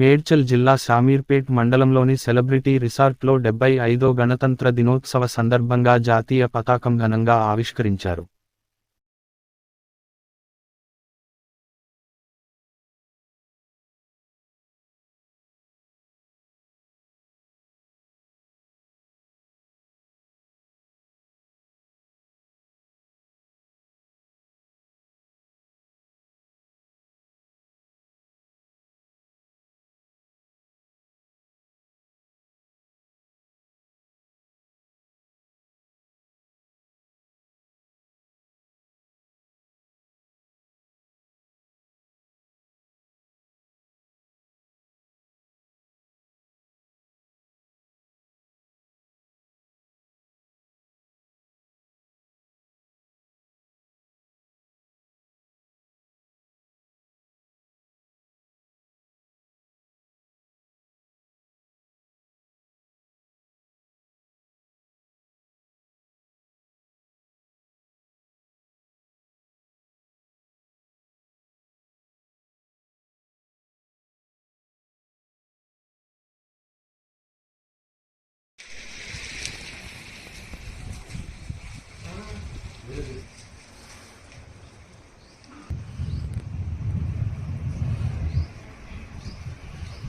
మేడ్చల్ జిల్లా షామీర్పేట్ మండలంలోని సెలబ్రిటీ రిసార్ట్లో డెబ్బై ఐదో గణతంత్ర దినోత్సవ సందర్భంగా జాతీయ పతాకం ఘనంగా ఆవిష్కరించారు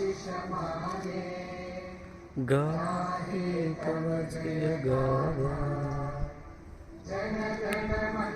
गाहे गावा जन गण